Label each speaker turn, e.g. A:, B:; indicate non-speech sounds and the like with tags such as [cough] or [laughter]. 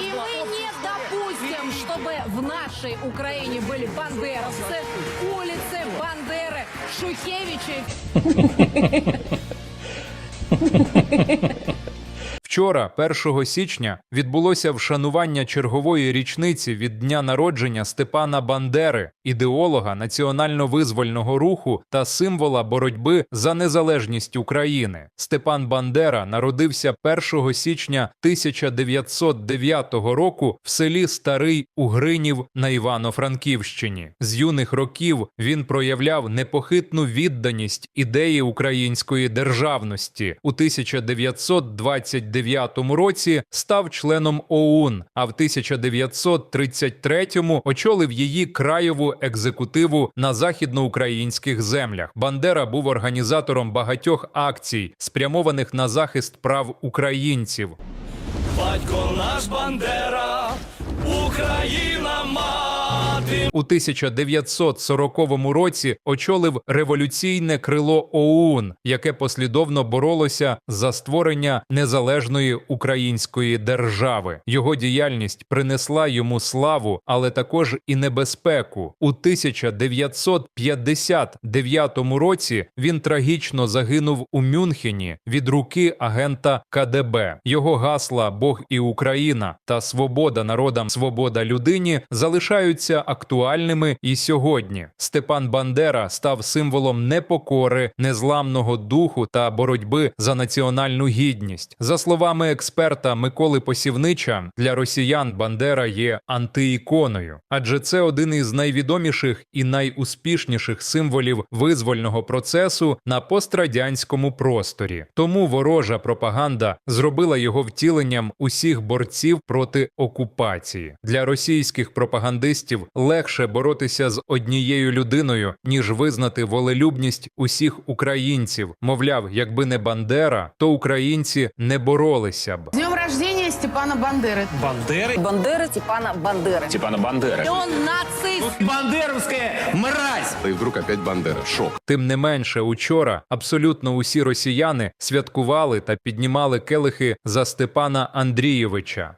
A: И мы не допустим, чтобы в нашей Украине были бандеровцы, улицы, бандеры, Шухевичи. [laughs]
B: Вчора, 1 січня, відбулося вшанування чергової річниці від дня народження Степана Бандери, ідеолога національно-визвольного руху та символа боротьби за незалежність України. Степан Бандера народився 1 січня 1909 року в селі Старий Угринів на Івано-Франківщині. З юних років він проявляв непохитну відданість ідеї української державності. У 1929 році став членом ОУН, а в 1933 очолив її краєву екзекутиву на західноукраїнських землях. Бандера був організатором багатьох акцій, спрямованих на захист прав українців.
C: Батько наш Бандера, Україна мати.
B: У 1940 році очолив революційне крило ОУН, яке послідовно боролося за створення незалежної української держави. Його діяльність принесла йому славу, але також і небезпеку. У 1959 році він трагічно загинув у Мюнхені від руки агента КДБ. Його гасла Бог і Україна та свобода народам, свобода людині залишаються актуальними і сьогодні. Степан Бандера став символом непокори, незламного духу та боротьби за національну гідність. За словами експерта Миколи Посівнича, для росіян Бандера є антиіконою, адже це один із найвідоміших і найуспішніших символів визвольного процесу на пострадянському просторі. Тому ворожа пропаганда зробила його втіленням усіх борців проти окупації. Для російських пропагандистів легше боротися з однією людиною, ніж визнати волелюбність усіх українців. Мовляв, якби не Бандера, то українці не боролися б.
D: Днем рождения Степана Бандеры.
C: Бандери?
E: Бандери Степана Бандери.
C: Степана Бандери.
A: Он нацист.
C: Бандеровская мразь!
F: И вдруг опять Бандера. Шок.
B: Тим не менше, учора абсолютно усі росіяни святкували та піднімали келихи за Степана Андрійовича.